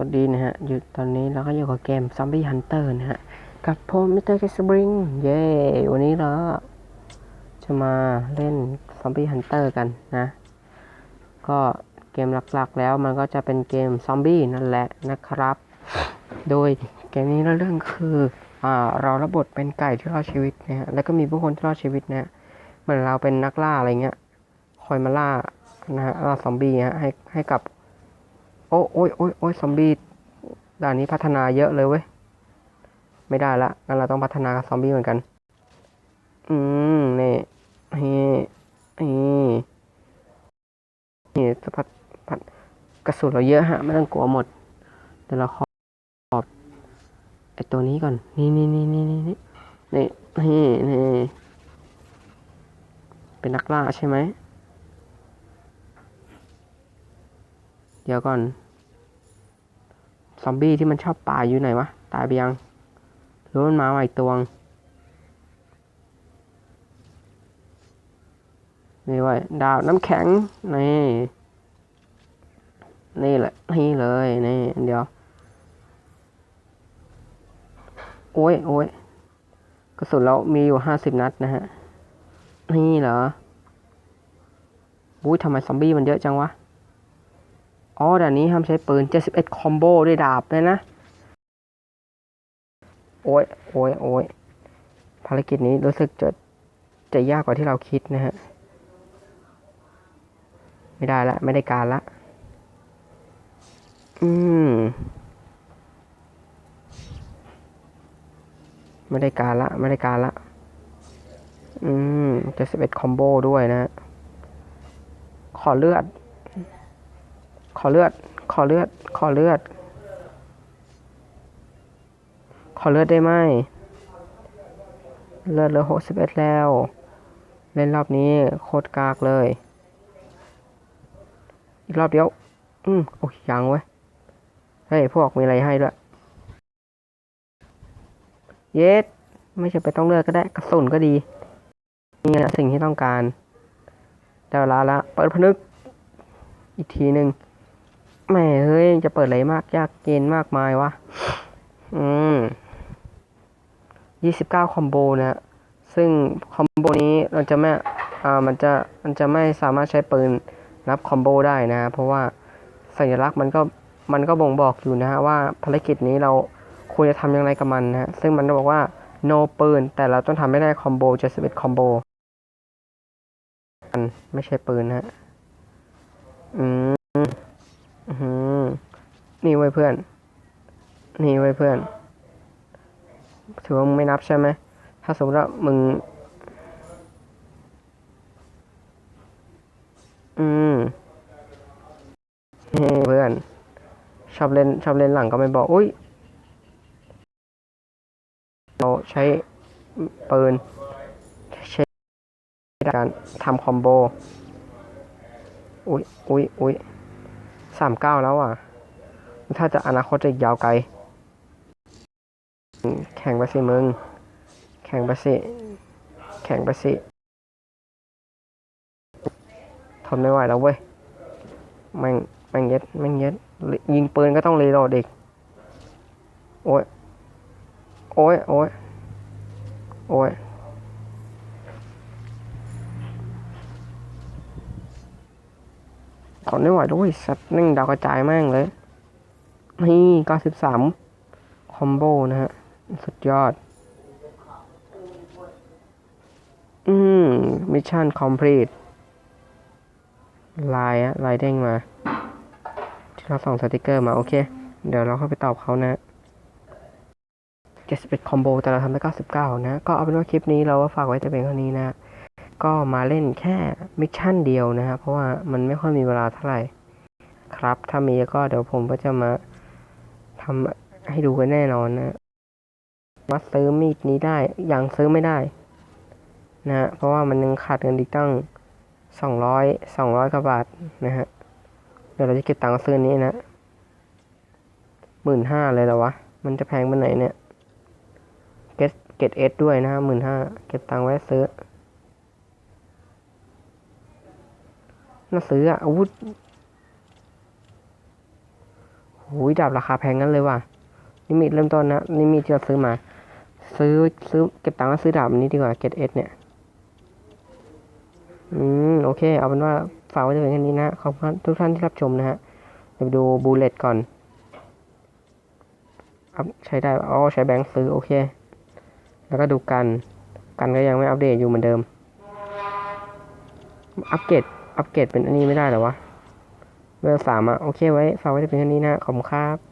วัสดีนะฮะ อยู่ตอนนี้เราก็อยู่กับเกม Zombie Hunter นะฮะ กับผมมิสเตอร์แคสบริงเย้ วันนี้เราจะมาเล่น Zombie Hunter กันนะ ก็เกมหลักๆแล้วมันก็จะเป็นเกมซอมบี้นั่นแหละนะครับ โดยเกมนี้เรื่องคืออ่าเรารับบทเป็นไก่ที่รอดชีวิตนะฮะ แล้วก็มีผู้คนที่รอดชีวิตนะฮะเหมือนเราเป็นนักล่าอะไรเงี้ย คอยมาล่านะฮะล่าซอมบี้ฮะให้ให้กับ โอ้โอ้ยโอ้ยโอ้ยซอมบี้ด่านนี้พัฒนาเยอะเลยเว้ย ไม่ได้ละงั้นเราต้องพัฒนากับซอมบี้เหมือนกัน อืมนี่นี่นี่นี่จะพัดพัดกระสุนเราเยอะฮะ ไม่ต้องกลัวหมดเดี๋ยวเราขอขอบไอตัวนี้ก่อนนี่นี่นี่นี่นี่นี่นี่นี่นี่เป็นนักล่าใช่ไหม เดี๋ยวก่อน ซอมบี้ที่มันชอบป่าอยู่ไหนวะ ตายไปยังหรือมันมาใหม่ตัวงนี่ไว้ดาวน้ำแข็ง นี่ นี่แหละ นี่เลย นี่ เดี๋ยว โอ้ยโอ้ยกระสุนเรามีอยู่ห้าสิบนัดนะฮะ นี่เหรอบุ้ยทำไมซอมบี้มันเยอะจังวะ อ๋อด่านนี้ห้ามใช้ปืน 71 คอมโบด้วยดาบเลยนะ โอ้ยโอ้ยโอ้ยภารกิจนี้รู้สึกจะจะยากกว่าที่เราคิดนะฮะ ไม่ได้ละ ไม่ได้การละ อืม ไม่ได้การละ ไม่ได้การละ อืม71คอมโบด้วยนะฮะขอเลือด ขอเลือด ขอเลือด ขอเลือด ขอเลือดได้ไหม เลือดเหลือหกสิบเอ็ดแล้ว เล่นรอบนี้โคตรกากเลย อีกรอบเดียว อืมโอ้ยยังเว้ย เฮ้ย พวกมีอะไรให้ด้วย เยสไม่ใช่ไปต้องเลือดก็ได้ กระสุนก็ดี นี่สิ่งที่ต้องการได้เวลาละ เปิดพนึก อีกทีหนึ่ง แหม่เฮ้ยจะเปิดอะไรมากยากเกณฑ์มากมายวะ อืมยี่สิบเก้าคอมโบนะซึ่งคอมโบนี้เราจะไม่อ่ามันจะมันจะไม่สามารถใช้ปืนนับคอมโบได้นะ เพราะว่าสัญลักษณ์มันก็มันก็บ่งบอกอยู่นะฮะว่าภารกิจนี้เราควรจะทำอย่างไรกับมันนะฮะซึ่งมันบอกว่า no ปืน แต่เราต้องทำให้ได้คอมโบ71คอมโบอันไม่ใช่ปืนนะฮะ อือืม นี่ไว้เพื่อน นี่ไว้เพื่อน ถือว่ามึงไม่นับใช่ไหม ถ้าสมมติว่ามึง อืมนี่เพื่อน ชอบเล่นชอบเล่นหลังก็ไม่บอก อุ้ย เราใช้ปืน ใช้การทำคอมโบ อุ้ยอุ้ยอุ้ยสามเก้าแล้วอะ ถ้าจะอนาคตจะอีกยาวไกล แข่งไปสิมึง แข่งไปสิ แข่งไปสิทนไม่ไหวแล้วเว้ยแม่งแม่งเย็ดแม่งเย็ด ยิงปืนก็ต้องรีโหลดอีก โอ้ย โอ้ย โอ้ย โอ้ยทนไม่ไหวด้วยสัตว์นึ่งดาวกระจายแม่งเลย นี่เก้าสิบสามคอมโบนะฮะ สุดยอด อืม มิชชั่นคอมพลีทลายอะลายเด้งมาที่เราส่องสติกเกอร์มา โอเค เดี๋ยวเราเข้าไปตอบเขานะ71คอมโบแต่เราทำได้99 นะ ก็เอาเป็นว่าคลิปนี้เราก็ฝากไว้แต่เพียงเท่านี้นะ ก็มาเล่นแค่มิชชั่นเดียวนะฮะเพราะว่ามันไม่ค่อยมีเวลาเท่าไหร่ ครับ ถ้ามีก็เดี๋ยวผมก็จะมา ทำให้ดูกันแน่นอนนะว่าซื้อมีดนี้ได้อยังซื้อไม่ได้ นะฮะเพราะว่ามันยังขาดเงินอีกตั้งสองร้อยสองร้อยกว่าบาทนะฮะเดี๋ยวเราจะเก็บตังค์ซื้อนี้นะหมื่นห้าเลยเหรอวะ มันจะแพงไปไหนเนี่ยเก็ตเก็ตเอสด้วยนะฮะหมื่นห้าเก็บตังค์ไว้ซื้อน่าซื้ออะอาวุธ หโอ้ยดาบราคาแพงงั้นเลยว่ะลิมิตเริ่มต้นนะลิมิตที่เราซื้อมา ซื้อซื้อเก็บตังค์แล้วซื้อดาบอันนี้ดีกว่าเกตเอสเนี่ยอืมโอเค เอาเป็นว่าฝากไว้แต่เพียงแค่นี้นะขอบคุณทุกท่านที่รับชมนะฮะเดี๋ยวไปดูบูเลตก่อนอัพใช้ได้อ๋อใช้แบงค์ซื้อโอเค แล้วก็ดูกัน กันก็ยังไม่อัปเดตอยู่เหมือนเดิม อัปเกรดอัปเกรดเป็นอันนี้ไม่ได้หรอวะ เบอร์สามอะโอเคไว้ฝากไว้แต่เพียงแค่นี้นะ ขอบคุณครับ